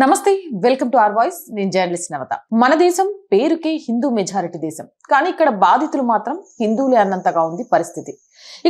నమస్తే welcome to R voice. నేను journalist Navatha. మన దేశం పేరుకే హిందూ మెజారిటీ దేశం. కానీ ఇక్కడ బాధితులు మాత్రం హిందువులే అన్నంతగా ఉంది పరిస్థితి.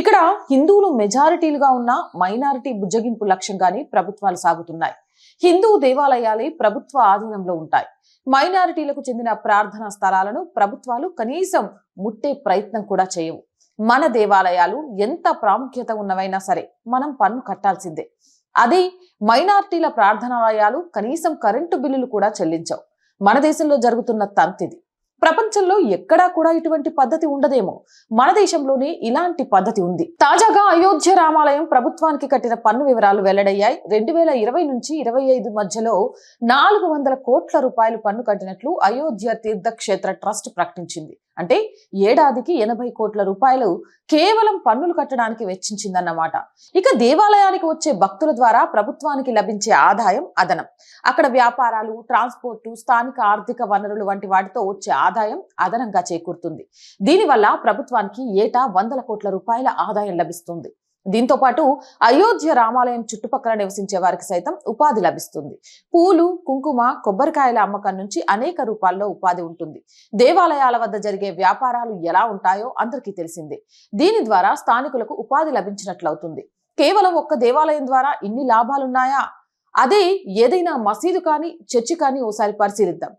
ఇక్కడ హిందువులు మెజారిటీలుగా ఉన్న మైనారిటీ బుజ్జగింపు లక్ష్యంగానే ప్రభుత్వాలు సాగుతున్నాయి. హిందూ దేవాలయాలే ప్రభుత్వ ఆధీనంలో ఉంటాయి. మైనారిటీలకు చెందిన ప్రార్థనా స్థలాలను ప్రభుత్వాలు కనీసం ముట్టే ప్రయత్నం కూడా చేయవు. మన దేవాలయాలు ఎంత ప్రాముఖ్యత ఉన్నవైనా సరే మనం పన్ను కట్టాల్సిందే. అదే మైనార్టీల ప్రార్థనాలయాలు కనీసం కరెంటు బిల్లులు కూడా చెల్లించవు. మన దేశంలో జరుగుతున్న తంతిది. ప్రపంచంలో ఎక్కడా కూడా ఇటువంటి పద్ధతి ఉండదేమో. మన దేశంలోనే ఇలాంటి పద్ధతి ఉంది. తాజాగా అయోధ్య రామాలయం ప్రభుత్వానికి కట్టిన పన్ను వివరాలు వెల్లడయ్యాయి. రెండు వేల ఇరవై నుంచి ఇరవై ఐదు మధ్యలో నాలుగు వందల కోట్ల రూపాయలు పన్ను కట్టినట్లు అయోధ్య తీర్థక్షేత్ర ట్రస్ట్ ప్రకటించింది. అంటే ఏడాదికి ఎనభై కోట్ల రూపాయలు కేవలం పన్నులు కట్టడానికి వెచ్చించిందన్నమాట. ఇక దేవాలయానికి వచ్చే భక్తుల ద్వారా ప్రభుత్వానికి లభించే ఆదాయం అదనం. అక్కడ వ్యాపారాలు ట్రాన్స్పోర్టు స్థానిక ఆర్థిక వనరులు వంటి వాటితో వచ్చే ఆదాయం అదనంగా చేకూరుతుంది. దీనివల్ల ప్రభుత్వానికి ఏటా వందల కోట్ల రూపాయల ఆదాయం లభిస్తుంది. దీంతో పాటు అయోధ్య రామాలయం చుట్టుపక్కల నివసించే వారికి సైతం ఉపాధి లభిస్తుంది. పూలు కుంకుమ కొబ్బరికాయల అమ్మకం నుంచి అనేక రూపాల్లో ఉపాధి ఉంటుంది. దేవాలయాల వద్ద జరిగే వ్యాపారాలు ఎలా ఉంటాయో అందరికీ తెలిసిందే. దీని ద్వారా స్థానికులకు ఉపాధి లభించినట్లవుతుంది. కేవలం ఒక్క దేవాలయం ద్వారా ఇన్ని లాభాలున్నాయా? అదే ఏదైనా మసీదు కానీ చర్చి కానీ ఓసారి పరిశీలిద్దాం.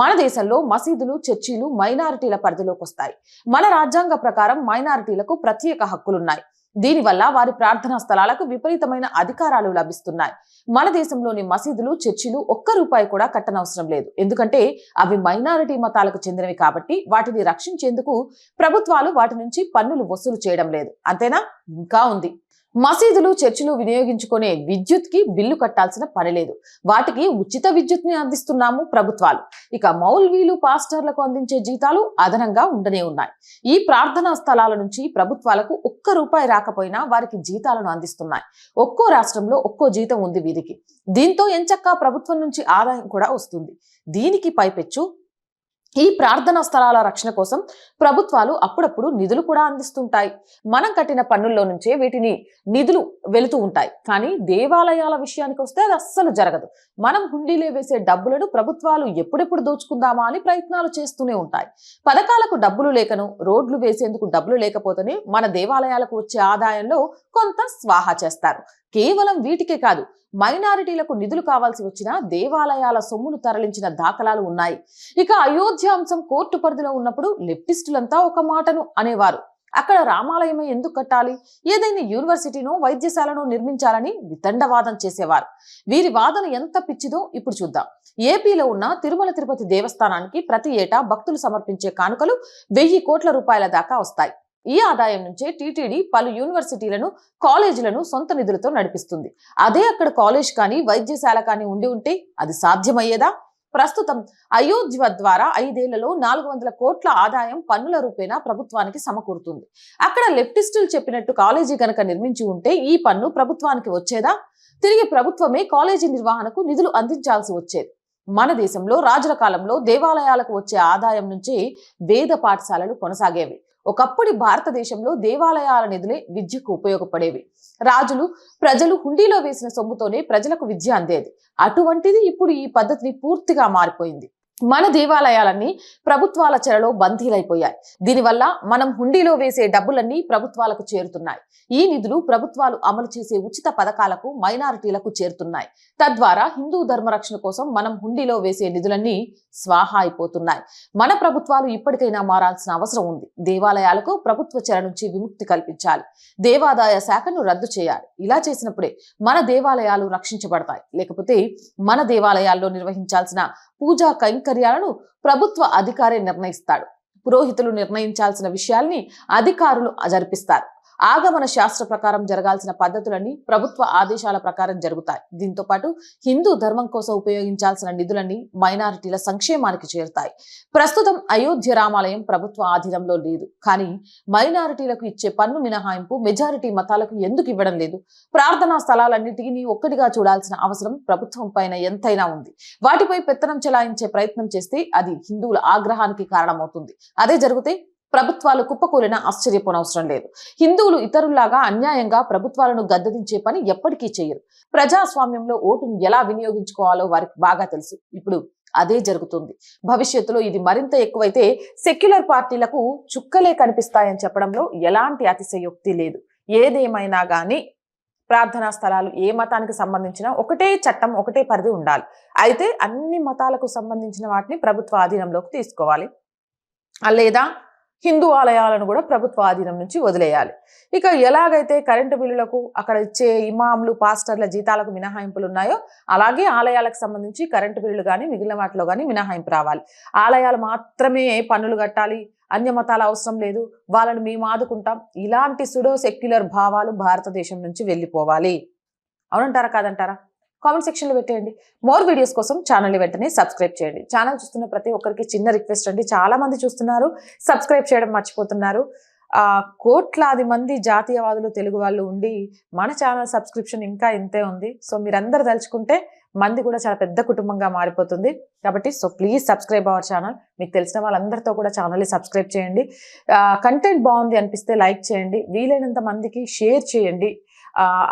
మన దేశంలో మసీదులు చర్చిలు మైనారిటీల పరిధిలోకి వస్తాయి మన రాజ్యాంగ ప్రకారం మైనారిటీలకు ప్రత్యేక హక్కులున్నాయి. దీనివల్ల వారి ప్రార్థనా స్థలాలకు విపరీతమైన అధికారాలు లభిస్తున్నాయి. మన దేశంలోని మసీదులు చర్చిలు ఒక్క రూపాయి కూడా కట్టనవసరం లేదు. ఎందుకంటే అవి మైనారిటీ మతాలకు చెందినవి కాబట్టి వాటిని రక్షించేందుకు ప్రభుత్వాలు వాటి నుంచి పన్నులు వసూలు చేయడం లేదు. అంతేనా? ఇంకా ఉంది. మసీదులు చర్చిలు వినియోగించుకునే విద్యుత్కి బిల్లు కట్టాల్సిన పని లేదు. వాటికి ఉచిత విద్యుత్ని అందిస్తున్నాము ప్రభుత్వాలు. ఇక మౌల్వీలు పాస్టర్లకు అందించే జీతాలు అదనంగా ఉండనే ఉన్నాయి. ఈ ప్రార్థనా స్థలాల నుంచి ప్రభుత్వాలకు ఒక్క రూపాయి రాకపోయినా వారికి జీతాలను అందిస్తున్నాయి. ఒక్కో రాష్ట్రంలో ఒక్కో జీతం ఉంది వీరికి దీంతో ఎంచక్కా ప్రభుత్వం నుంచి ఆదాయం కూడా వస్తుంది. దీనికి పైపెచ్చు ఈ ప్రార్థనా స్థలాల రక్షణ కోసం ప్రభుత్వాలు అప్పుడప్పుడు నిధులు కూడా అందిస్తుంటాయి. మనం కట్టిన పన్నుల్లో నుంచే వీటిని నిధులు వెళుతూ ఉంటాయి. కానీ దేవాలయాల విషయానికి వస్తే అది అస్సలు జరగదు. మనం హుండీలో వేసే డబ్బులను ప్రభుత్వాలు ఎప్పుడెప్పుడు దోచుకుందామా అని ప్రయత్నాలు చేస్తూనే ఉంటాయి. పథకాలకు డబ్బులు లేకను రోడ్లు వేసేందుకు డబ్బులు లేకపోతేనే మన దేవాలయాలకు వచ్చే ఆదాయంలో కొంత స్వాహా చేస్తారు. కేవలం వీటికే కాదు మైనారిటీలకు నిధులు కావాల్సి వచ్చిన దేవాలయాల సొమ్మును తరలించిన దాఖలాలు ఉన్నాయి. ఇక అయోధ్య అంశం కోర్టు పరిధిలో ఉన్నప్పుడు లెఫ్టిస్టులంతా ఒక మాటను అనేవారు. అక్కడ రామాలయమే ఎందుకు కట్టాలి? ఏదైనా యూనివర్సిటీనో వైద్యశాలను నిర్మించాలని వితండవాదం చేసేవారు. వీరి వాదన ఎంత పిచ్చిదో ఇప్పుడు చూద్దాం. ఏపీలో ఉన్న తిరుమల తిరుపతి దేవస్థానానికి ప్రతి ఏటా భక్తులు సమర్పించే కానుకలు వెయ్యి కోట్ల రూపాయల దాకా వస్తాయి. ఈ ఆదాయం నుంచే టీటీడీ పలు యూనివర్సిటీలను కాలేజీలను సొంత నిధులతో నడిపిస్తుంది. అదే అక్కడ కాలేజ్ కానీ వైద్యశాల కానీ ఉండి ఉంటే అది సాధ్యమయ్యేదా? ప్రస్తుతం అయోధ్య ద్వారా ఐదేళ్ళలో నాలుగు వందల కోట్ల ఆదాయం పన్నుల రూపేణా ప్రభుత్వానికి సమకూరుతుంది. అక్కడ లెఫ్టిస్టులు చెప్పినట్టు కాలేజీ కనుక నిర్మించి ఉంటే ఈ పన్ను ప్రభుత్వానికి వచ్చేదా? తిరిగి ప్రభుత్వమే కాలేజీ నిర్వహణకు నిధులు అందించాల్సి వచ్చేది. మన దేశంలో రాజుల కాలంలో దేవాలయాలకు వచ్చే ఆదాయం నుంచి వేద పాఠశాలలు కొనసాగేవి. ఒకప్పటి భారతదేశంలో దేవాలయాల నిధులే విద్యకు ఉపయోగపడేవి. రాజులు ప్రజలు హుండీలో వేసిన సొమ్ముతోనే ప్రజలకు విద్య అందేది. అటువంటిది ఇప్పుడు ఈ పద్ధతిని పూర్తిగా మారిపోయింది. మన దేవాలయాలన్నీ ప్రభుత్వాల చెరలో బందీలైపోయాయి. దీనివల్ల మనం హుండీలో వేసే డబ్బులన్నీ ప్రభుత్వాలకు చేరుతున్నాయి. ఈ నిధులు ప్రభుత్వాలు అమలు చేసే ఉచిత పథకాలకు మైనారిటీలకు చేరుతున్నాయి. తద్వారా హిందూ ధర్మరక్షణ కోసం మనం హుండీలో వేసే నిధులన్నీ స్వాహా అయిపోతున్నాయి. మన ప్రభుత్వాలు ఇప్పటికైనా మారాల్సిన అవసరం ఉంది. దేవాలయాలకు ప్రభుత్వ చెర నుంచి విముక్తి కల్పించాలి. దేవాదాయ శాఖను రద్దు చేయాలి. ఇలా చేసినప్పుడే మన దేవాలయాలు రక్షించబడతాయి. లేకపోతే మన దేవాలయాల్లో నిర్వహించాల్సిన పూజా కైంకర్యాలను ప్రభుత్వ అధికారే నిర్ణయిస్తాడు. పురోహితులు నిర్ణయించాల్సిన విషయాల్ని అధికారులు జరిపిస్తారు ఆగమన శాస్త్ర ప్రకారం జరగాల్సిన పద్ధతులన్నీ ప్రభుత్వ ఆదేశాల ప్రకారం జరుగుతాయి. దీంతో పాటు హిందూ ధర్మం కోసం ఉపయోగించాల్సిన నిధులన్నీ మైనారిటీల సంక్షేమానికి చేరుతాయి. ప్రస్తుతం అయోధ్య రామాలయం ప్రభుత్వ ఆధీనంలో లేదు. కానీ మైనారిటీలకు ఇచ్చే పన్ను మినహాయింపు మెజారిటీ మతాలకు ఎందుకు ఇవ్వడం లేదు? ప్రార్థనా స్థలాలన్నిటినీ ఒక్కటిగా చూడాల్సిన అవసరం ప్రభుత్వం పైన ఎంతైనా ఉంది. వాటిపై పెత్తనం చెలాయించే ప్రయత్నం చేస్తే అది హిందువుల ఆగ్రహానికి కారణమవుతుంది. అదే జరిగితే ప్రభుత్వాలు కుప్పకూలినా ఆశ్చర్యపోనవసరం లేదు. హిందువులు ఇతరుల్లాగా అన్యాయంగా ప్రభుత్వాలను గద్దదించే పని ఎప్పటికీ చేయరు. ప్రజాస్వామ్యంలో ఓటును ఎలా వినియోగించుకోవాలో వారికి బాగా తెలుసు. ఇప్పుడు అదే జరుగుతుంది. భవిష్యత్తులో ఇది మరింత ఎక్కువైతే సెక్యులర్ పార్టీలకు చుక్కలే కనిపిస్తాయని చెప్పడంలో ఎలాంటి అతిశయోక్తి లేదు. ఏదేమైనా కానీ ప్రార్థనా స్థలాలు ఏ మతానికి సంబంధించిన ఒకటే చట్టం ఒకటే పరిధి ఉండాలి. అయితే అన్ని మతాలకు సంబంధించిన వాటిని ప్రభుత్వ ఆధీనంలోకి తీసుకోవాలి. లేదా హిందూ ఆలయాలను కూడా ప్రభుత్వ ఆధీనం నుంచి వదిలేయాలి. ఇక ఎలాగైతే కరెంటు బిల్లులకు అక్కడ ఇచ్చే ఇమాంలు పాస్టర్ల జీతాలకు మినహాయింపులు ఉన్నాయో అలాగే ఆలయాలకు సంబంధించి కరెంటు బిల్లులు కానీ మిగిలిన వాటిలో కానీ మినహాయింపు రావాలి. ఆలయాలు మాత్రమే పన్నులు కట్టాలి అన్యమతాల అవసరం లేదు వాళ్ళని మేము ఆదుకుంటాం ఇలాంటి సుడో సెక్యులర్ భావాలు భారతదేశం నుంచి వెళ్ళిపోవాలి. అవునంటారా కాదంటారా? కామెంట్ సెక్షన్లో పెట్టేయండి. మోర్ వీడియోస్ కోసం ఛానల్ని వెంటనే సబ్స్క్రైబ్ చేయండి. ఛానల్ చూస్తున్న ప్రతి ఒక్కరికి చిన్న రిక్వెస్ట్ అండి. చాలామంది చూస్తున్నారు సబ్స్క్రైబ్ చేయడం మర్చిపోతున్నారు. కోట్లాది మంది జాతీయవాదులు తెలుగు వాళ్ళు ఉండి మన ఛానల్ సబ్స్క్రిప్షన్ ఇంకా ఇంతే ఉంది. సో మీరందరూ తలుచుకుంటే మంది కూడా చాలా పెద్ద కుటుంబంగా మారిపోతుంది. కాబట్టి so please subscribe our channel. మీకు తెలిసిన వాళ్ళందరితో కూడా ఛానల్ని సబ్స్క్రైబ్ చేయండి. కంటెంట్ బాగుంది అనిపిస్తే లైక్ చేయండి. వీలైనంత మందికి షేర్ చేయండి.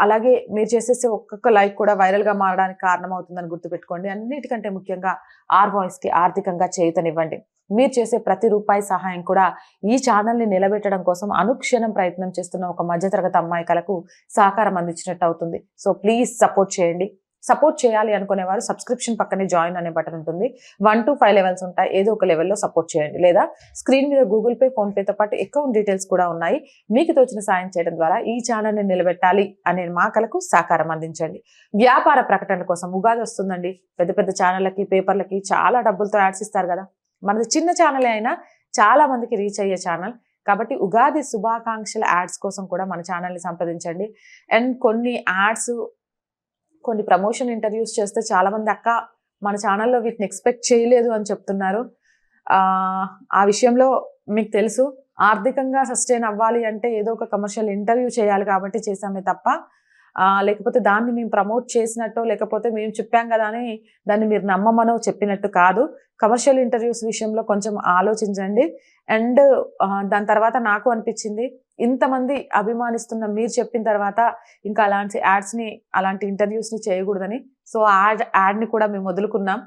అలాగే మీరు చేసేసే ఒక్కొక్క లైక్ కూడా వైరల్గా మారడానికి కారణమవుతుందని గుర్తుపెట్టుకోండి. అన్నిటికంటే ముఖ్యంగా ఆర్ వాయిస్కి ఆర్థికంగా చేయుతనివ్వండి. మీరు చేసే ప్రతి రూపాయి సహాయం కూడా ఈ ఛానల్ని నిలబెట్టడం కోసం అనుక్షణం ప్రయత్నం చేస్తున్న ఒక మధ్యతరగతి అమ్మాయికలకు సహకారం అందించినట్టు అవుతుంది. సో ప్లీజ్ సపోర్ట్ చేయండి. సపోర్ట్ చేయాలి అనుకునే వారు సబ్స్క్రిప్షన్ పక్కనే జాయిన్ అనే బటన్ ఉంటుంది. వన్ టు ఫైవ్ లెవెల్స్ ఉంటాయి. ఏదో ఒక లెవెల్లో సపోర్ట్ చేయండి. లేదా స్క్రీన్ మీద గూగుల్ పే ఫోన్పేతో పాటు అకౌంట్ డీటెయిల్స్ కూడా ఉన్నాయి. మీకు తోచిన సాయం చేయడం ద్వారా ఈ ఛానల్ని నిలబెట్టాలి అనే మాకలకు సహకారం అందించండి. వ్యాపార ప్రకటనల కోసం ఉగాది వస్తుందండి. పెద్ద పెద్ద ఛానళ్ళకి పేపర్లకి చాలా డబ్బులతో యాడ్స్ ఇస్తారు కదా. మనది చిన్న ఛానలే అయినా చాలా మందికి రీచ్ అయ్యే ఛానల్. కాబట్టి ఉగాది శుభాకాంక్షల యాడ్స్ కోసం కూడా మన ఛానల్ని సంప్రదించండి. అండ్ కొన్ని యాడ్స్ కొన్ని ప్రమోషన్ ఇంటర్వ్యూస్ చేస్తే చాలా మంది అక్క మన ఛానల్లో వీటిని ఎక్స్పెక్ట్ చేయలేదు అని చెప్తున్నారు. ఆ, విషయంలో మీకు తెలుసు ఆర్థికంగా సస్టైన్ అవ్వాలి అంటే ఏదో ఒక కమర్షియల్ ఇంటర్వ్యూ చేయాలి కాబట్టి చేసామే తప్ప లేకపోతే దాన్ని మేము ప్రమోట్ చేసినట్టు లేకపోతే మేము చెప్పాం కదా అని దాన్ని మీరు నమ్మమనో చెప్పినట్టు కాదు. కమర్షియల్ ఇంటర్వ్యూస్ విషయంలో కొంచెం ఆలోచించండి. అండ్ దాని తర్వాత నాకు అనిపించింది ఇంతమంది అభిమానిస్తున్న మీరు చెప్పిన తర్వాత ఇంకా అలాంటి యాడ్స్ని అలాంటి ఇంటర్వ్యూస్ని చేయకూడదని. సో యాడ్ యాడ్ని కూడా మేము వదులుకున్నాం.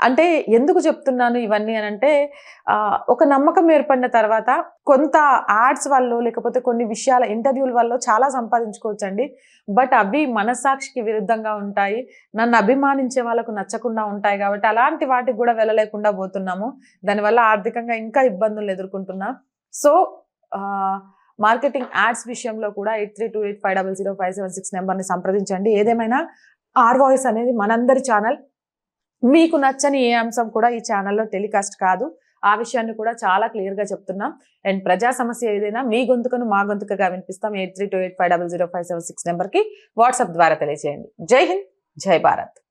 అంటే ఎందుకు చెప్తున్నాను ఇవన్నీ అని అంటే ఒక నమ్మకం ఏర్పడిన తర్వాత కొంత యాడ్స్ వల్ల లేకపోతే కొన్ని విషయాల ఇంటర్వ్యూల వల్ల చాలా సంపాదించుకోవచ్చండి. బట్ అవి మనస్సాక్షికి విరుద్ధంగా ఉంటాయి. నన్ను అభిమానించే వాళ్ళకు నచ్చకుండా ఉంటాయి కాబట్టి అలాంటి వాటికి కూడా వెళ్ళలేకుండా పోతున్నాము. దానివల్ల ఆర్థికంగా ఇంకా ఇబ్బందులు ఎదుర్కొంటున్నాం. సో మార్కెటింగ్ యాడ్స్ విషయంలో కూడా eight three two eight five double zero five seven six నెంబర్ని సంప్రదించండి. ఏదేమైనా ఆర్ వాయిస్ అనేది మనందరి ఛానల్. మీకు నచ్చని ఏ అంశం కూడా ఈ ఛానల్లో టెలికాస్ట్ కాదు. ఆ విషయాన్ని కూడా చాలా క్లియర్గా చెప్తున్నాం. అండ్ ప్రజా సమస్య ఏదైనా మీ గొంతుకను మా గొంతుకగా వినిపిస్తాం. Eight three two eight five double zero five seven six నెంబర్కి వాట్సాప్ ద్వారా తెలియజేయండి జై హింద్ జై భారత్.